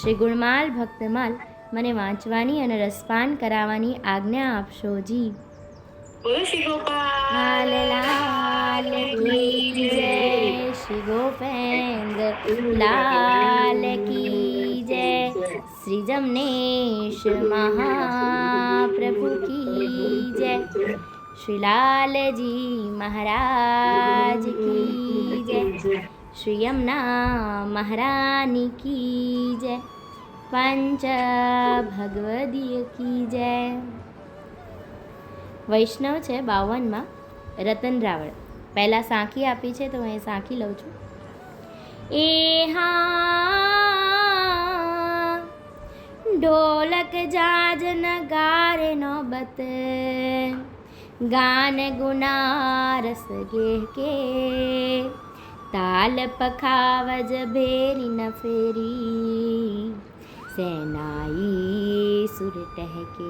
શ્રી ગુણમાલ ભક્તમાલ મને વાંચવાની અને રસપાન કરાવવાની આજ્ઞા આપશો જી. શ્રી ગોપાલ. લાલ લાલ કી જય શ્રી ગોપેન્દ્ર. લાલ કી જય શ્રી જમનેશ મહાપ્રભુ કી જય. શ્રી લાલજી મહારાજ કી જય. શ્રી યમુના મહારાની કી જય પંચ ભગવદીય કી જય વૈષ્ણવ છે બાવનમાં રતન રાવળ પહેલાં સાંખી આપી છે તો હું એ સાંખી લઉં છું. એ હા, ઢોલક જાજ નગારે નોબત, ગાન ગુનારસ ગેહ કે તાલ પખાવજ ભેરી ન ફેરી સેનાઈ સુર ટહકે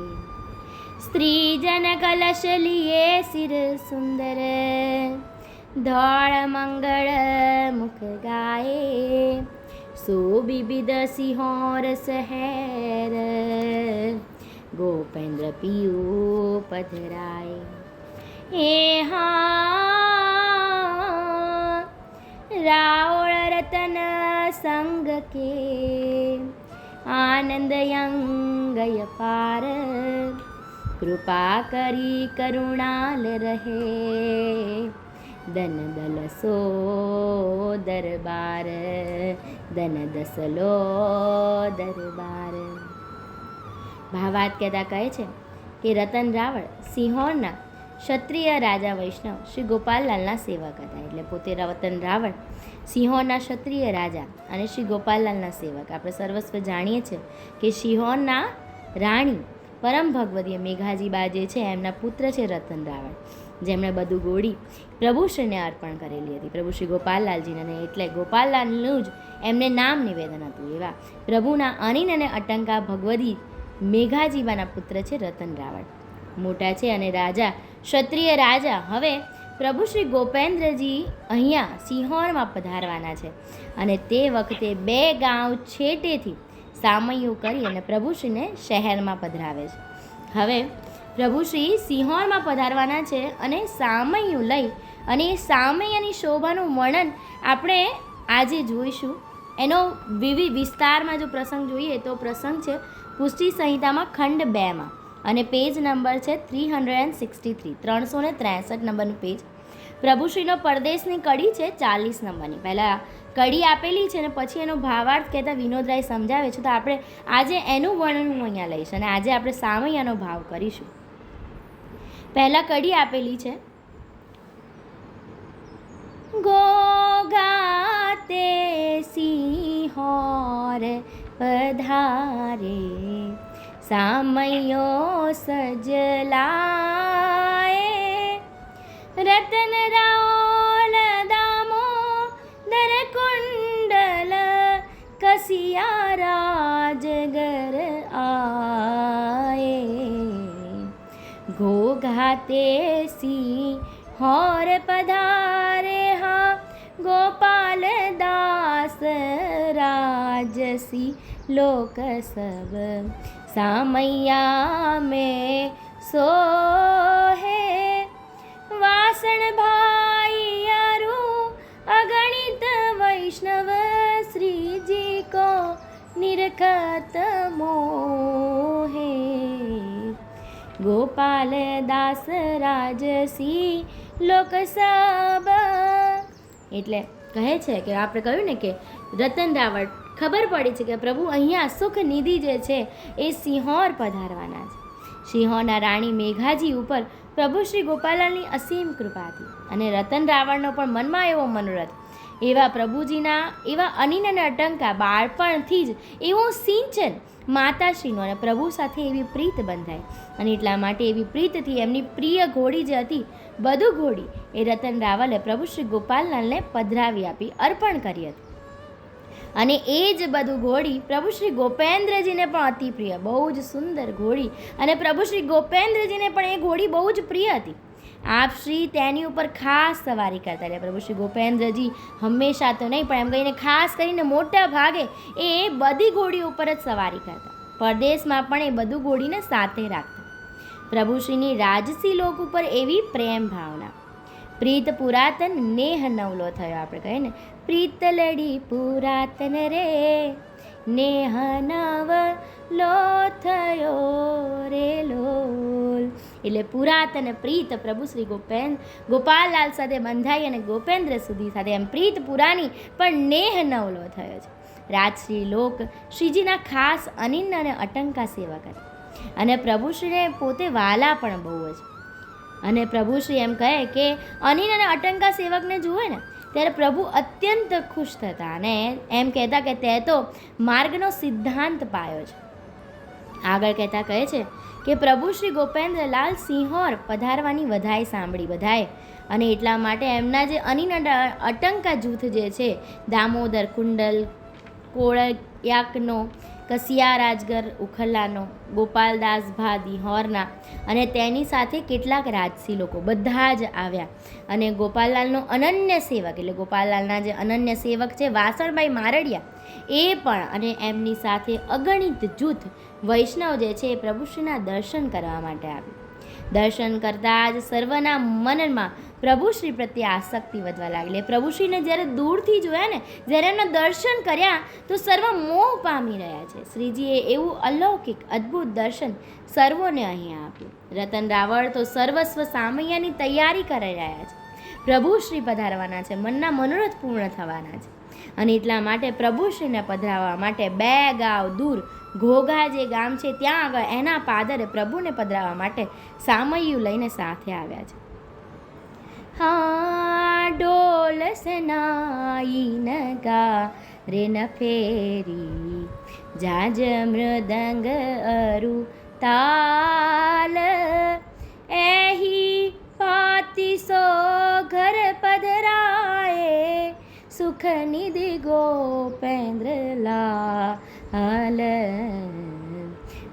સ્ત્રી જન કલશ લીએ સિર સુંદર ધોળ મંગળ મુખ ગાયે સો વિવિધ સિંહોર શહેર ગોપેન્દ્ર પિયુ પધરાય એ હા રાવળ રતન સંગ કે આનંદ યંગય પાર કૃપા કરી કરુણાલ રહે દન દલસો દરબાર દન દસલો દરબાર ભાવાત કહેતા કહે છે કે રતન રાવળ સિંહોરના ક્ષત્રિય રાજા વૈષ્ણવ શ્રી ગોપાલલાલના સેવક હતા. એટલે પોતે રતન રાવળ સિંહોના ક્ષત્રિય રાજા અને શ્રી ગોપાલલાલના સેવક. આપણે સર્વસ્વ જાણીએ છીએ કે સિંહોના રાણી પરમ ભગવતીય મેઘાજીબા જે છે, એમના પુત્ર છે રતન રાવળ જેમણે બધું ગોળી પ્રભુશ્રીને અર્પણ કરેલી હતી. પ્રભુ શ્રી ગોપાલલાલજીને એટલે ગોપાલલાલનું જ એમને નામ નિવેદન હતું. એવા પ્રભુના અનિન અને અટંકા ભગવતી મેઘાજીબાના પુત્ર છે રતન રાવળ મોટા છે અને રાજા, ક્ષત્રિય રાજા. હવે પ્રભુ શ્રી ગોપેન્દ્રજી અહીંયા સિંહોરમાં પધારવાના છે અને તે વખતે બે ગાંવ છેટેથી સામૈયું કરી અને પ્રભુશ્રીને શહેરમાં પધરાવે છે. હવે પ્રભુશ્રી સિંહોરમાં પધારવાના છે અને સામૈયું લઈ અને એ સામૈયાની શોભાનું વર્ણન આપણે આજે જોઈશું. એનો વિવિધ વિસ્તારમાં જો પ્રસંગ જોઈએ તો પ્રસંગ છે પુષ્ટિ સંહિતામાં ખંડ બેમાં. અને પેજ નંબર છે three hundred and sixty three, ત્રણસો ને ત્રેસઠ નંબરનું પેજ. પ્રભુશ્રીનો પરદેશની કડી છે ચાલીસ નંબરની. પહેલાં કડી આપેલી છે ને પછી એનો ભાવાર્થ કહેતા વિનોદરાય સમજાવે છે. તો આપણે આજે એનું વર્ણન હું અહીંયા લઈશ અને આજે આપણે સામૈયાનો ભાવ કરીશું. પહેલાં કડી આપેલી છે. ગોગાતે સિંહોર પધારે. સામયો સજલાએ. રતન રાઓલ દામો દર કુંડલ કસિયા રાજગર આએ ઘોઘાતે સી હોર પધારે હા, ગોપાલ દાસ રાજસી લોક સબ સામૈયા મે સોહે વાસણ ભાઈ અગણિત વૈષ્ણવ શ્રીજી કો નિરખત મોહે ગોપાલ દાસ રાજસી લોકસભા એટલે કહે છે કે આપણે કહ્યું ને કે રતન રાવળ ખબર પડી છે કે પ્રભુ અહીંયા સુખ નિધિ જે છે એ સિંહોર પધારવાના છે. સિંહોના રાણી મેઘાજી ઉપર પ્રભુ શ્રી ગોપાલાલની અસીમ કૃપા હતી અને રતન રાવણનો પણ મનમાં એવો મનોરથ. એવા પ્રભુજીના, એવા અનિન અને અટંકા બાળપણથી જ એવું સિંચન માતાશ્રીનો અને પ્રભુ સાથે એવી પ્રીત બંધાય અને એટલા માટે એવી પ્રીતથી એમની પ્રિય ઘોડી જે હતી, બધું ઘોડી એ રતન રાવલે પ્રભુ શ્રી ગોપાલલાલને પધરાવી આપી અર્પણ કરી હતી. અને એ જ બધું ઘોડી પ્રભુ શ્રી ગોપેન્દ્રજીને પણ અતિ પ્રિય, બહુ જ સુંદર ઘોડી. અને પ્રભુ શ્રી ગોપેન્દ્રજીને પણ એ ઘોડી બહુ જ પ્રિય હતી. આપ શ્રી તેની ઉપર ખાસ સવારી કરતા રહ્યા. પ્રભુ શ્રી ગોપેન્દ્રજી હંમેશા તો નહીં, પણ એમ કહીને ખાસ કરીને મોટા ભાગે એ બધી ઘોડી ઉપર જ સવારી કરતા. પરદેશમાં પણ એ બધું ઘોડીને સાથે રાખતા. પ્રભુશ્રીની રાજસી લોક ઉપર એવી પ્રેમ ભાવના. પ્રીત પુરાતન નેહ નવલો થયો, આપણે કહીએ ને. પ્રીત લડી પુરાતન રે નેહ નવ લો થયો રે લોલ. એટલે પુરાતન પ્રીત પ્રભુ શ્રી ગોપેન, ગોપાલલાલ સાથે બંધાઈ અને ગોપેન્દ્ર સુધી સાથે એમ પ્રીત પુરાની પણ નેહ નવલો થયો છે. રાજશ્રી લોક શ્રીજીના ખાસ અનિન્ન અને અટંકા સેવક હતા અને પ્રભુશ્રીને પોતે વાલા પણ બહુ જ. અને પ્રભુશ્રી એમ કહે કે અનિલ અને અટંકા સેવકને જુએ ને ત્યારે પ્રભુ અત્યંત ખુશ થતા અને એમ કહેતા કે તે તો માર્ગનો સિદ્ધાંત પાયો છે. આગળ કહેતા કહે છે કે પ્રભુ શ્રી ગોપેન્દ્રલાલ સિંહોર પધારવાની વધાઈ સાંભળી બધાએ અને એટલા માટે એમના જે અનિન અટંકા જૂથ જે છે, દામોદર, કુંડલ, કોળયાકનો કસિયા રાજગર ઉખલ્લાનો ગોપાલદાસ ભા દિહોરના અને તેની સાથે કેટલાક રાજસી લોકો બધા જ આવ્યા. અને ગોપાલલાલનો અનન્ય સેવક, એટલે ગોપાલલાલના જે અનન્ય સેવક છે, વાસણભાઈ મારડિયા, એ પણ અને એમની સાથે અગણિત જૂથ વૈષ્ણવ જે છે, એ પ્રભુશ્રીના દર્શન કરવા માટે આવ્યું. દર્શન કરતાં જ સર્વના મનમાં પ્રભુશ્રી પ્રત્યે આસક્તિ વધવા લાગી પ્રભુશ્રીને જ્યારે દૂરથી જોયા ને, જ્યારે એમના દર્શન કર્યા, તો સર્વ મોહ પામી રહ્યા છે. શ્રીજીએ એવું અલૌકિક, અદ્ભુત દર્શન સર્વોને અહીંયા આપ્યું. રતન રાવળ તો સર્વસ્વ સામૈયાની તૈયારી કરી રહ્યા છે. પ્રભુશ્રી પધારવાના છે, મનના મનોરથ પૂર્ણ થવાના છે. અને એટલા માટે પ્રભુશ્રીને પધરાવવા માટે બે ગાવ દૂર, ઘોઘા જે ગામ છે, ત્યાં આગળ એના પાદરે પ્રભુને પધરાવવા માટે સામૈયું લઈને સાથે આવ્યા છે. હા ડોલ સનાઈ નગા રે ન ફેરી, જાજ મૃદંગ અરુ તાલ. એહી પાતિસો ઘર પધરાએ સુખ નિધિ ગોપેન્દ્ર લાલ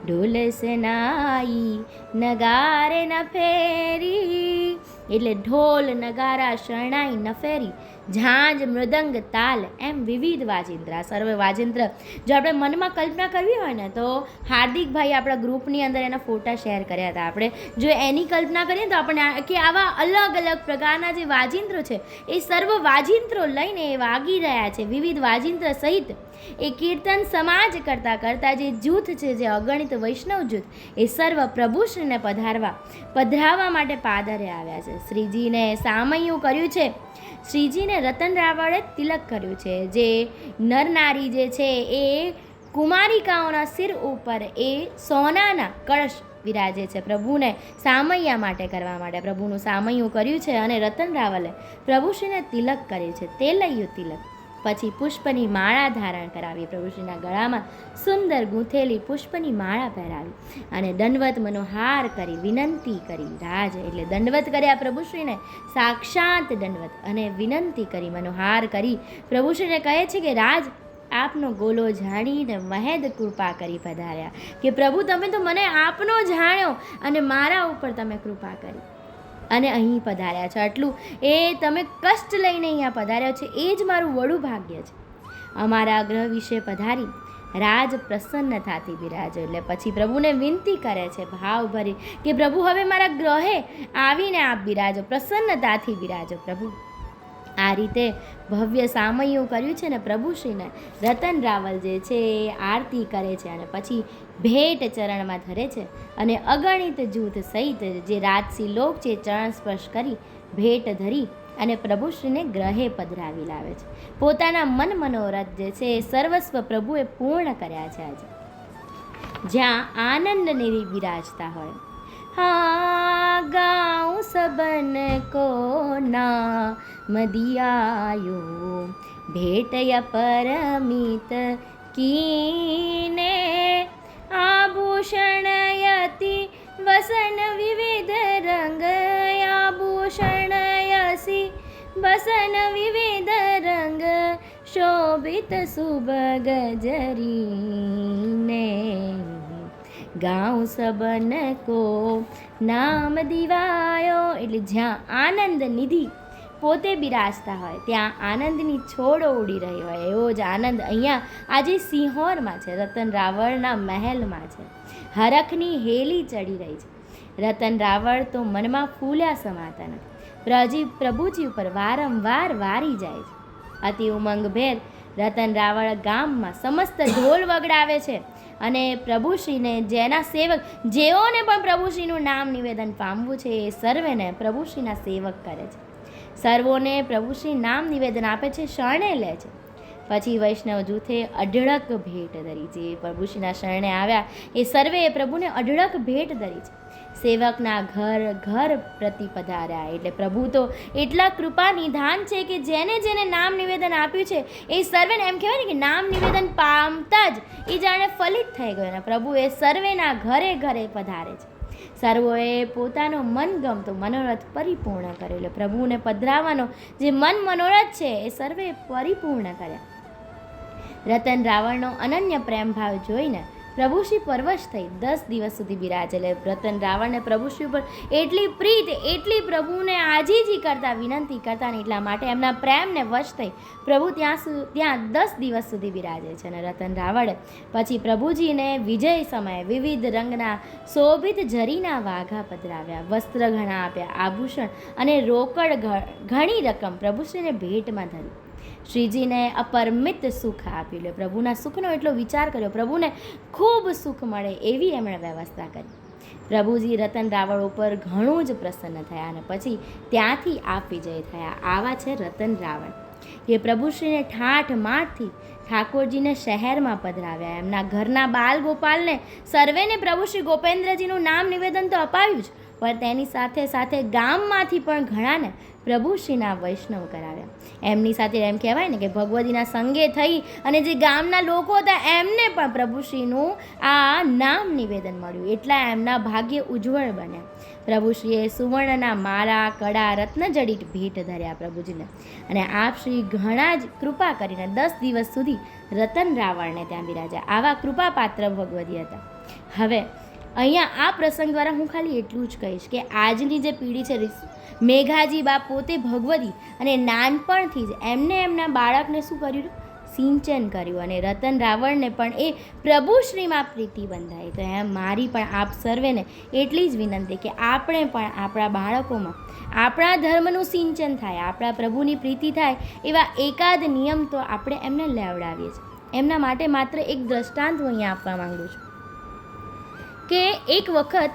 ઢોલ સનાઈ નગારે ન ફેરી એટલે ઢોલ નગારા શરણાઈ ન ફેરી ઝાંઝ, મૃદંગ, તાલ એમ વિવિધ વાજિંત્રા. સર્વ વાજિંત્ર જો આપણે મનમાં કલ્પના કરવી હોય ને, તો હાર્દિકભાઈ આપણા ગ્રુપની અંદર એના ફોટા શેર કર્યા હતા. આપણે જો એની કલ્પના કરીએ તો આપણે આ- કે આવા અલગ અલગ પ્રકારના જે વાજિંત્રો છે, એ સર્વ વાજિંત્રો લઈને એ વાગી રહ્યા છે. વિવિધ વાજિંત્ર સહિત એ કીર્તન સમાજ કરતાં કરતાં જે જૂથ છે, જે અગણિત વૈષ્ણવ જૂથ, એ સર્વ પ્રભુશ્રીને પધારવા પધરાવવા માટે પાદરે આવ્યા છે. શ્રીજીને સામયું કર્યું છે. શ્રીજીને રતન રાવળે તિલક કર્યું છે, જે નર નારી જે છે એ કુમારિકાઓના સિર ઉપર એ સોનાના કળશ વિરાજે છે. પ્રભુને સામૈયા માટે કરવા માટે પ્રભુનું સામૈયું કર્યું છે અને રતન રાવલે પ્રભુશ્રીને તિલક કર્યું છે. તે લયું તિલક. પછી પુષ્પની માળા ધારણ કરાવી પ્રભુશ્રીના ગળામાં સુંદર ગૂંથેલી પુષ્પની માળા પહેરાવી અને દંડવત મનોહાર કરી વિનંતી કરી રાજ એટલે દંડવત કર્યા પ્રભુશ્રીને, સાક્ષાત દંડવત અને વિનંતી કરી મનોહાર કરી. પ્રભુશ્રીને કહે છે કે રાજ, આપનો ગોલો જાણીને મહેદ કૃપા કરી પધાર્યા. કે પ્રભુ, તમે તો મને આપનો જાણ્યો અને મારા ઉપર તમે કૃપા કરી. અને અહીં પધાર્યા છો. આટલું એ તમે કષ્ટ લઈને અહીંયા પધાર્યા છે. એ જ મારું વડું ભાગ્ય છે. અમારા ગ્રહ વિશે પધારી રાજ પ્રસન્નતાથી બિરાજો. એટલે પછી પ્રભુને વિનંતી કરે છે, ભાવ ભરી કે પ્રભુ હવે મારા ગ્રહે આવીને આપ બિરાજો પ્રસન્નતાથી બિરાજો. પ્રભુ, આ રીતે ભવ્ય સામયું કર્યું છે ને પ્રભુશ્રીને રતન રાવલ જે છે એ આરતી કરે છે અને પછી ભેટ ચરણમાં ધરે છે અને અગણિત જૂથ સહિત જે રાજસી લોક છે, ચરણ સ્પર્શ કરી ભેટ ધરી અને પ્રભુશ્રીને ગ્રહે પધરાવી લાવે છે. પોતાના મન મનોરથ જે છે, એ સર્વસ્વ પ્રભુએ પૂર્ણ કર્યા છે આજે. જ્યાં આનંદને બિરાજતા હોય. હા, ગાઉં સબન કો નામ દિયાયો. ભેટય પરમિત કીને વસન વિવિધ રંગ આભૂષણયસી વસન વિવિધ રંગ શોભિત સુભગ ગજરીને ગાઉં સબન કો નામ દિવાયો એટલે જ્યાં આનંદ નિધિ પોતે બિરાજતા હોય, ત્યાં આનંદની છોડ ઉડી રહી હોય, એવો જ આનંદ અહીંયા આજે સિંહોરમાં છે, રતન રાવળના મહેલમાં છે. હરખની હેલી ચડી રહી છે. રતન રાવળ તો મનમાં ફૂલ્યા સમાતા નથી. પ્રજી પ્રભુજી ઉપર વારંવાર વારી જાય છે. અતિ ઉમંગભેર રતન રાવળ ગામમાં સમસ્ત ઢોલ વગડાવે છે અને પ્રભુશ્રીને જેના સેવક, જેઓને પણ પ્રભુશ્રીનું નામ નિવેદન પામવું છે, એ સર્વેને પ્રભુશ્રીના સેવક કરે છે. સર્વોને પ્રભુશ્રી નામ નિવેદન આપે છે, શરણે લે છે. પછી વૈષ્ણવ જૂથે અઢળક ભેટ ધરી જે પ્રભુશ્રીના શરણે આવ્યા એ સર્વે પ્રભુને અઢળક ભેટ ધરી છે. સેવકના ઘર ઘર પ્રતિ પધાર્યા એટલે પ્રભુ તો એટલા કૃપા નિધાન છે કે જેને જેને નામ નિવેદન આપ્યું છે, એ સર્વેને એમ કહેવાય ને કે નામ નિવેદન પામતા જ એ જાણે ફલિત થઈ ગયો અને પ્રભુ એ સર્વેના ઘરે ઘરે પધારે છે. સર્વોએ પોતાનો મનગમતો મનોરથ પરિપૂર્ણ કરેલો પ્રભુને પધરાવવાનો જે મન મનોરથ છે, એ સર્વે પરિપૂર્ણ કર્યા. રતન રાવણનો અનન્ય પ્રેમ ભાવ જોઈને પ્રભુશ્રી પરવશ થઈ દસ દિવસ સુધી બિરાજેલે રતન રાવણને પ્રભુશ્રી ઉપર એટલી પ્રીત, એટલી પ્રભુને આજીજી કરતા વિનંતી કરતા ને એટલા માટે એમના પ્રેમને વશ થઈ પ્રભુ ત્યાં ત્યાં દસ દિવસ સુધી બિરાજે છે. અને રતન રાવણે પછી પ્રભુજીને વિજય સમયે વિવિધ રંગના શોભિત જરીના વાઘા પધરાવ્યા. વસ્ત્ર ઘણા આપ્યા, આભૂષણ અને રોકડ ઘણી રકમ પ્રભુશ્રીને ભેટમાં ધરી. શ્રીજીને અપરમિત સુખ આપ્યું એટલે પ્રભુના સુખનો એટલો વિચાર કર્યો. પ્રભુને ખૂબ સુખ મળે એવી એમણે વ્યવસ્થા કરી. પ્રભુજી રતન રાવળ ઉપર ઘણું જ પ્રસન્ન થયા અને પછી ત્યાંથી આપ વિજય થયા. આવા છે રતન રાવણ એ પ્રભુશ્રીને ઠાઠ માઠથી ઠાકોરજીને શહેરમાં પધરાવ્યા. એમના ઘરના બાલ ગોપાલને સર્વેને પ્રભુશ્રી ગોપેન્દ્રજીનું નામ નિવેદન તો અપાવ્યું જ, પણ તેની સાથે સાથે ગામમાંથી પણ ઘણાને પ્રભુશ્રીના વૈષ્ણવ કરાવ્યા. એમની સાથે એમ કહેવાય ને કે ભગવતીના સંગે થઈ અને જે ગામના લોકો હતા, એમને પણ પ્રભુશ્રીનું આ નામ નિવેદન મળ્યું. એટલા એમના ભાગ્ય ઉજ્જવળ બન્યા. પ્રભુશ્રીએ સુવર્ણના માળા કડા રત્નજડિત ભેટ ધર્યા પ્રભુજીને. અને આપ શ્રી ઘણા જ કૃપા કરીને દસ દિવસ સુધી રતન રાવણને ત્યાં બિરાજ્યા. આવા કૃપાપાત્ર ભગવતી હતા. હવે અહીંયા આ પ્રસંગ દ્વારા હું ખાલી એટલું જ કહીશ કે આજની જે પેઢી છે મેઘાજી બા પોતે ભગવતી અને નાનપણથી જ એમને એમના બાળકને શું કર્યું સિંચન કર્યું અને રતન રાવણને પણ એ પ્રભુ શ્રીમાં પ્રીતિ બંધાય તો એમ મારી પણ આપ સર્વેને એટલી જ વિનંતી કે આપણે પણ આપણા બાળકોમાં આપણા ધર્મનું સિંચન થાય, આપણા પ્રભુની પ્રીતિ થાય એવા એકાદ નિયમ તો આપણે એમને લેવડાવીએ છીએ. એમના માટે માત્ર એક દ્રષ્ટાંત હું અહીંયા આપવા માંગુ છું. કે એક વખત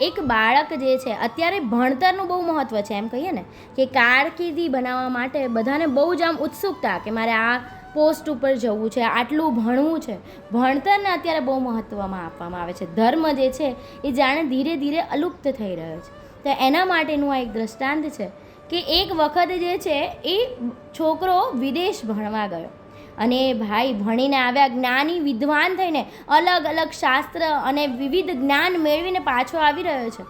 એક બાળક જે છે, અત્યારે ભણતરનું બહુ મહત્ત્વ છે, એમ કહીએ ને, કે કારકિર્દી બનાવવા માટે બધાને બહુ જ આમ ઉત્સુકતા કે મારે આ પોસ્ટ ઉપર જવું છે, આટલું ભણવું છે. ભણતરને અત્યારે બહુ મહત્ત્વમાં આપવામાં આવે છે. ધર્મ જે છે, એ જાણે ધીરે ધીરે અલુપ્ત થઈ રહ્યો છે. તો એના માટેનું આ એક દ્રષ્ટાંત છે કે એક વખત જે છે, એ છોકરો વિદેશ ભણવા ગયો. અને ભાઈ ભણીને આવ્યા, જ્ઞાની વિદ્વાન થઈને અલગ અલગ શાસ્ત્ર અને વિવિધ જ્ઞાન મેળવીને પાછો આવી રહ્યો છે.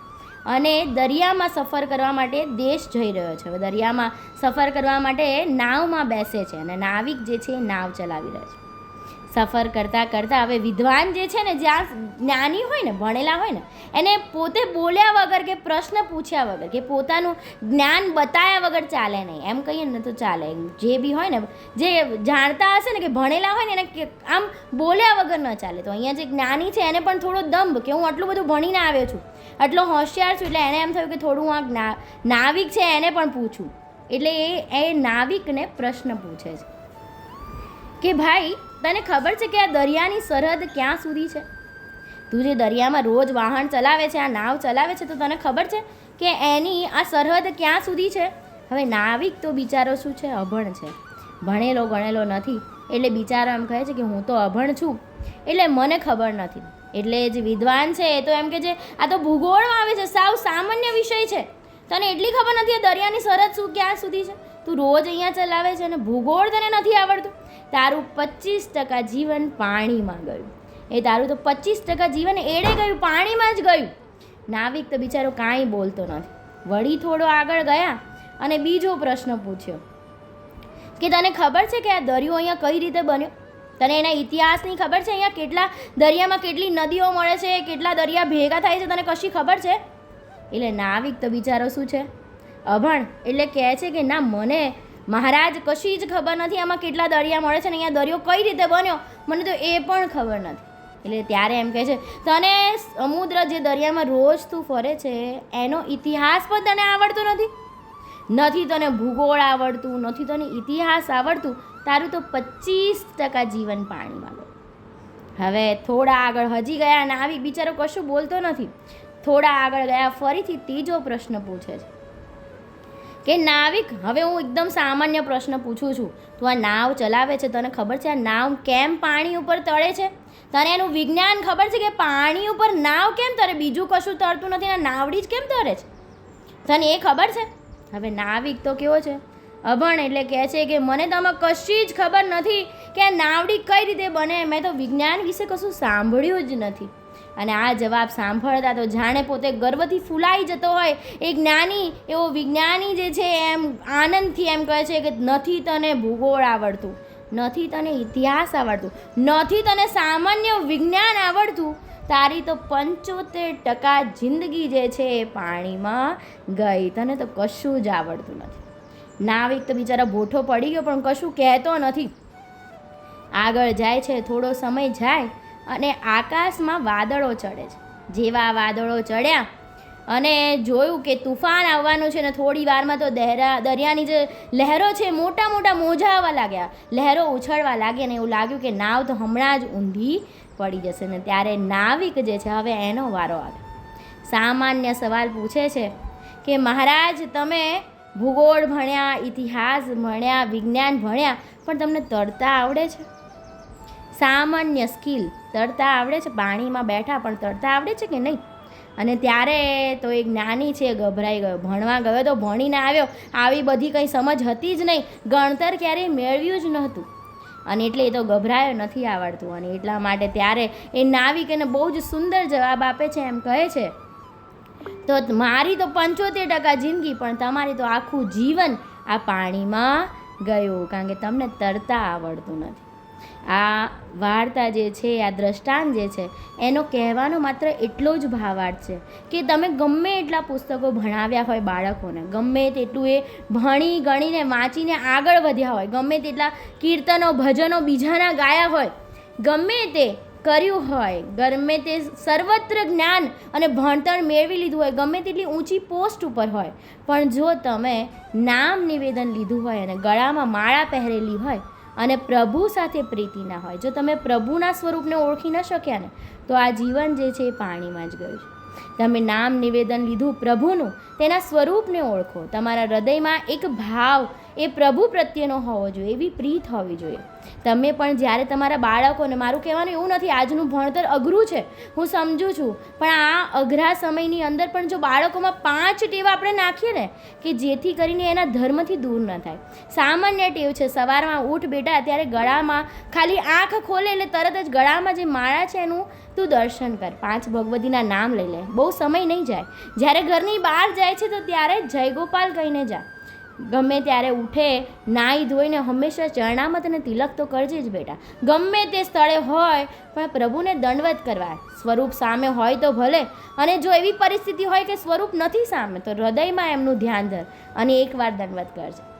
અને દરિયામાં સફર કરવા માટે દેશ જઈ રહ્યો છે. દરિયામાં સફર કરવા માટે નાવમાં બેસે છે અને નાવિક જે છે એ નાવ ચલાવી રહ્યો છે. સફર કરતાં કરતાં હવે વિદ્વાન જે છે ને, જ્યાં જ્ઞાની હોય ને, ભણેલા હોય ને, એને પોતે બોલ્યા વગર કે પ્રશ્ન પૂછ્યા વગર કે પોતાનું જ્ઞાન બતાવ્યા વગર ચાલે નહીં. એમ કહીએ ને તો ચાલે. જે બી હોય ને, જે જાણતા હશે ને કે ભણેલા હોય ને, એને આમ બોલ્યા વગર ન ચાલે. તો અહીંયા જે જ્ઞાની છે, એને પણ થોડો દંભ કે હું આટલું બધું ભણીને આવ્યો છું, આટલો હોશિયાર છું, એટલે એને એમ થયું કે થોડું આ જ્ઞા, નાવિક છે, એને પણ પૂછું. એટલે એ એ નાવિકને પ્રશ્ન પૂછે છે. કે ભાઈ તને ખબર છે કે આ દરિયાની સરહદ ક્યાં સુધી છે? તું જે દરિયામાં રોજ વાહન ચલાવે છે, આ નાવ ચલાવે છે, તો તને ખબર છે કે એની આ સરહદ ક્યાં સુધી છે? હવે નાવિક તો બિચારો શું છે? અભણ છે. ભણેલો ગણેલો નથી. એટલે બિચારો એમ કહે છે કે હું તો અભણ છું. એટલે મને ખબર નથી. એટલે જે વિદ્વાન છે, એ તો એમ કે છે, આ તો ભૂગોળમાં આવે છે, સાવ સામાન્ય વિષય છે. તને એટલી ખબર નથી દરિયાની સરહદ શું ક્યાં સુધી છે? તું રોજ અહીંયા ચલાવે છે અને ભૂગોળ તને નથી આવડતું. તારું પચીસ ટકા જીવન પાણીમાં ગયું. એ તારું તો પચીસ ટકા જીવન એડે ગયું, પાણીમાં જ ગયું. નાવિક તો બિચારો કાંઈ બોલતો નથી. વળી થોડો આગળ ગયા અને બીજો પ્રશ્ન પૂછ્યો. કે તને ખબર છે કે આ દરિયો અહીંયા કઈ રીતે બન્યો? તને એના ઇતિહાસની ખબર છે? અહીંયા કેટલા દરિયામાં કેટલી નદીઓ મળે છે? કેટલા દરિયા ભેગા થાય છે? તને કશી ખબર છે? એટલે નાવિક તો બિચારો શું છે? અભણ એટલે કહે છે કે ના, મને મહારાજ, કશી જ ખબર નથી આમાં કેટલા દરિયા મળે છે ને અહીંયા દરિયો કઈ રીતે બન્યો? મને તો એ પણ ખબર નથી. એટલે ત્યારે એમ કહે છે, તને સમુદ્ર જે દરિયામાં રોજ તું ફરે છે, એનો ઇતિહાસ પણ તને આવડતો નથી? નથી તને ભૂગોળ આવડતું, નથી તને ઇતિહાસ આવડતું, તારું તો પચીસ ટકા જીવન પાણીમાં હવે થોડા આગળ હજી ગયા નાવિક બિચારો કશું બોલતો નથી. થોડા આગળ ગયા, ફરીથી ત્રીજો પ્રશ્ન પૂછે છે. કે નાવિક, હવે હું એકદમ સામાન્ય પ્રશ્ન પૂછું છું. તું આ નાવ ચલાવે છે, તને ખબર છે આ નાવ કેમ પાણી ઉપર તળે છે? તને એનું વિજ્ઞાન ખબર છે કે પાણી ઉપર નાવ કેમ તરે? બીજું કશું તરતું નથી ને નાવડી જ કેમ તરે છે? તને એ ખબર છે? હવે નાવિક તો કેવો છે? અભણ એટલે કહે છે કે મને તો આમાં કશી જ ખબર નથી કે આ નાવડી કઈ રીતે બને. મેં તો વિજ્ઞાન વિશે કશું સાંભળ્યું જ નથી. અને આ જવાબ સાંભળતા તો જાણે પોતે ગર્વથી ફૂલાઈ જતો હોય. એક જ્ઞાની, એવો વિજ્ઞાની જે છે એમ આનંદથી એમ કહે છે કે નથી તને ભૂગોળ આવડતું, નથી તને ઇતિહાસ આવડતું, નથી તને સામાન્ય વિજ્ઞાન આવડતું. તારી તો પંચોતેર ટકા જિંદગી જે છે એ પાણીમાં ગઈ. તને તો કશું જ આવડતું નથી. નાવિક તો બિચારા ભોઠો પડી ગયો, પણ કશું કહેતો નથી. આગળ જાય છે, થોડો સમય જાય અને આકાશમાં વાદળો ચડે છે. જેવા વાદળો ચડ્યા અને જોયું કે તુફાન આવવાનું છે ને થોડી વારમાં તો દહેરા, દરિયાની જે લહેરો છે, મોટા મોટા મોજા આવવા લાગ્યા. લહેરો ઉછળવા લાગી અને એવું લાગ્યું કે નાવ તો હમણાં જ ઊંધી પડી જશે ને ત્યારે નાવિક જે છે હવે એનો વારો આવે સામાન્ય સવાલ પૂછે છે કે મહારાજ, તમે ભૂગોળ ભણ્યા, ઇતિહાસ ભણ્યા, વિજ્ઞાન ભણ્યા, પણ તમને તરતા આવડે છે? સામાન્ય સ્કિલ તરતા આવડે છે? પાણીમાં બેઠા પણ તરતા આવડે છે કે નહીં? અને ત્યારે તો એક નાની છે, ગભરાઈ ગયો. ભણવા ગયો તો ભણીને આવ્યો. આવી બધી કંઈ સમજ હતી જ નહીં. ગણતર ક્યારેય મેળવ્યું જ નહોતું. અને એટલે એ તો ગભરાયો નથી આવડતું. અને એટલા માટે ત્યારે એ નાવિક એને બહુ જ સુંદર જવાબ આપે છે, એમ કહે છે તો મારી તો પંચોતેર ટકા જિંદગી, પણ તમારી તો આખું જીવન આ પાણીમાં ગયું, કારણ કે તમને તરતા આવડતું નથી. આ વાર્તા જે છે, આ દ્રષ્ટાંત જે છે, એનો કહેવાનો માત્ર એટલો જ ભાવાર્થ છે કે તમે ગમે એટલા પુસ્તકો ભણાવ્યા હોય બાળકોને, ગમે તેટલું એ ભણી ગણીને વાંચીને આગળ વધ્યા હોય, ગમે તેટલા કીર્તનો, ભજનો બીજાના ગાયા હોય, ગમે તે કર્યું હોય, ગમે તે સર્વત્ર જ્ઞાન અને ભણતર મેળવી લીધું હોય, ગમે તેટલી ઊંચી પોસ્ટ ઉપર હોય, પણ જો તમે નામ નિવેદન લીધું હોય અને ગળામાં માળા પહેરેલી હોય અને પ્રભુ સાથે પ્રીતિ ના હોય, જો તમે પ્રભુના સ્વરૂપને ઓળખી ન શક્યા ને, તો આ જીવન જે છે એ પાણીમાં જ ગયું છે. તમે નામ નિવેદન લીધું પ્રભુનું, તેના સ્વરૂપને ઓળખો. તમારા હૃદયમાં એક ભાવ એ પ્રભુ પ્રત્યેનો હોવો જોઈએ, એવી પ્રીત હોવી જોઈએ. તમે પણ જ્યારે તમારા બાળકોને, મારું કહેવાનું એવું નથી, આજનું ભણતર અઘરું છે, હું સમજું છું, પણ આ અઘરા સમયની અંદર પણ જો બાળકોમાં પાંચ ટેવ આપણે નાખીએ ને, કે જેથી કરીને એના ધર્મથી દૂર ન થાય. સામાન્ય ટેવ છે, સવારમાં ઊઠ બેટા ત્યારે ગળામાં ખાલી આંખ ખોલે એટલે તરત જ ગળામાં જે માળા છે એનું તું દર્શન કર. પાંચ ભગવતીના નામ લઈ લે. બહુ સમય નહીં જાય. જ્યારે ઘરની બહાર જાય છે તો ત્યારે જય ગોપાલ કહીને જા. ગમે ત્યારે ઉઠે, નાહી ધોઈને હંમેશા ચરણામત અને તિલક તો કરજે જ બેટા. ગમે તે સ્થળે હોય, પણ પ્રભુને દંડવત કરવા. સ્વરૂપ સામે હોય તો ભલે, અને જો એવી પરિસ્થિતિ હોય કે સ્વરૂપ નથી સામે, તો હૃદયમાં એમનું ધ્યાન ધર અને એકવાર દંડવત કરજે.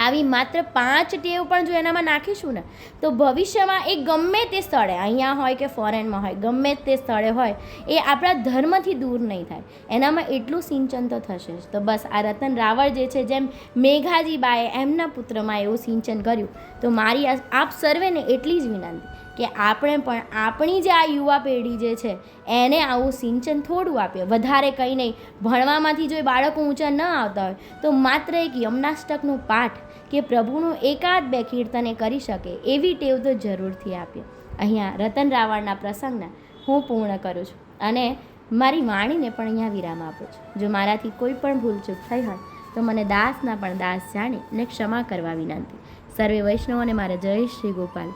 આવી માત્ર પાંચ ટેવ પણ જો એનામાં નાખીશું ને, તો ભવિષ્યમાં એ ગમે તે સ્થળે, અહીંયા હોય કે ફોરેનમાં હોય, ગમે તે સ્થળે હોય, એ આપણા ધર્મથી દૂર નહીં થાય. એનામાં એટલું સિંચન તો થશે જ. તો બસ આ રતન રાવળ જે છે, જેમ મેઘાજીબાએ એમના પુત્રમાં એવું સિંચન કર્યું, તો મારી આપ સર્વેને એટલી જ વિનંતી કે આપણે પણ આપણી જે આ યુવા પેઢી જે છે, એને આવું સિંચન થોડું આપીએ. વધારે કંઈ નહીં. ભણવામાંથી જો એ બાળકો ઊંચા ન આવતા હોય, તો માત્ર એક યમનાષ્ટકનું પાઠ કે પ્રભુનું એકાદ બે કીર્તન કરી શકે એવી ટેવ તો જરૂરથી આપીએ અહીંયા રતન રાવણના પ્રસંગના હું પૂર્ણ કરું છું અને મારી વાણીને પણ અહીંયા વિરામ આપું છું. જો મારાથી કોઈ પણ ભૂલચૂક થઈ હોય તો મને દાસના પણ દાસ જાણી ને ક્ષમા કરવા વિનંતી. સર્વે વૈષ્ણવોને મારા જય શ્રી ગોપાલ.